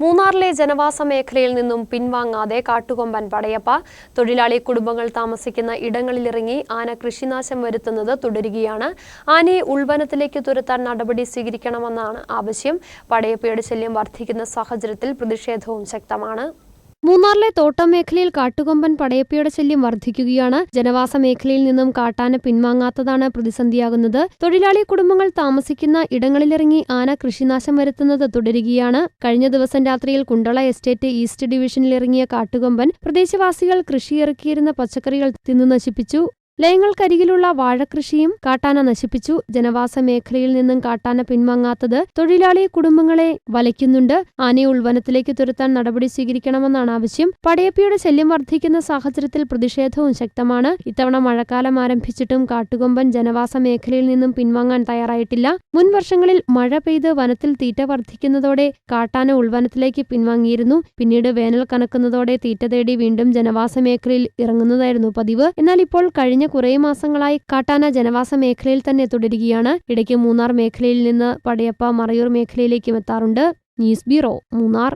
മൂന്നാറിലെ ജനവാസ മേഖലയിൽ നിന്നും പിൻവാങ്ങാതെ കാട്ടുകൊമ്പൻ പടയപ്പ തൊഴിലാളി കുടുംബങ്ങൾ താമസിക്കുന്ന ഇടങ്ങളിലിറങ്ങി ആന കൃഷിനാശം വരുത്തുന്നത് തുടരുകയാണ്. ആനയെ ഉൾവനത്തിലേക്ക് തുരത്താൻ നടപടി സ്വീകരിക്കണമെന്നാണ് ആവശ്യം. പടയപ്പയുടെ ശല്യം വർദ്ധിക്കുന്ന സാഹചര്യത്തിൽ പ്രതിഷേധവും ശക്തമാണ്. മൂന്നാറിലെ തോട്ടം മേഖലയിൽ കാട്ടുകൊമ്പൻ പടയപ്പയുടെ ശല്യം വർദ്ധിക്കുകയാണ് ജനവാസ മേഖലയിൽ നിന്നും കാട്ടാന പിൻവാങ്ങാത്തതാണ് പ്രതിസന്ധിയാകുന്നത്. തൊഴിലാളി കുടുംബങ്ങൾ താമസിക്കുന്ന ഇടങ്ങളിലിറങ്ങി ആന കൃഷിനാശം വരുത്തുന്നത് തുടരുകയാണ്. കഴിഞ്ഞ ദിവസം രാത്രിയിൽ കുണ്ടള എസ്റ്റേറ്റ് ഈസ്റ്റ് ഡിവിഷനിലിറങ്ങിയ കാട്ടുകൊമ്പൻ പ്രദേശവാസികൾ കൃഷിയിറക്കിയിരുന്ന പച്ചക്കറികൾ തിന്നു നശിപ്പിച്ചു. ലയങ്ങൾക്കരികിലുള്ള വാഴകൃഷിയും കാട്ടാന നശിപ്പിച്ചു. ജനവാസ മേഖലയിൽ നിന്നും കാട്ടാന പിൻവാങ്ങാത്തത് തൊഴിലാളി കുടുംബങ്ങളെ വലയ്ക്കുന്നുണ്ട്. ആനയെ ഉൾവനത്തിലേക്ക് തുരത്താൻ നടപടി സ്വീകരിക്കണമെന്നാണ് ആവശ്യം. പടയപ്പിയുടെ ശല്യം വർദ്ധിക്കുന്ന സാഹചര്യത്തിൽ പ്രതിഷേധവും ശക്തമാണ്. ഇത്തവണ മഴക്കാലം ആരംഭിച്ചിട്ടും കാട്ടുകൊമ്പൻ ജനവാസ മേഖലയിൽ നിന്നും പിൻവാങ്ങാൻ തയ്യാറായിട്ടില്ല. മുൻ വർഷങ്ങളിൽ മഴ പെയ്ത് വനത്തിൽ തീറ്റ വർദ്ധിക്കുന്നതോടെ കാട്ടാന ഉൾവനത്തിലേക്ക് പിൻവാങ്ങിയിരുന്നു. പിന്നീട് വേനൽ കനക്കുന്നതോടെ തീറ്റ തേടി വീണ്ടും ജനവാസ മേഖലയിൽ ഇറങ്ങുന്നതായിരുന്നു പതിവ്. എന്നാൽ ഇപ്പോൾ കഴിഞ്ഞ കുറേ മാസങ്ങളായി കാട്ടാന ജനവാസ മേഖലയിൽ തന്നെ തുടരുകയാണ്. ഇടയ്ക്ക് മൂന്നാർ മേഖലയിൽ നിന്ന് പടയപ്പ മറയൂർ മേഖലയിലേക്കും എത്താറുണ്ട്. News bureau Munnar.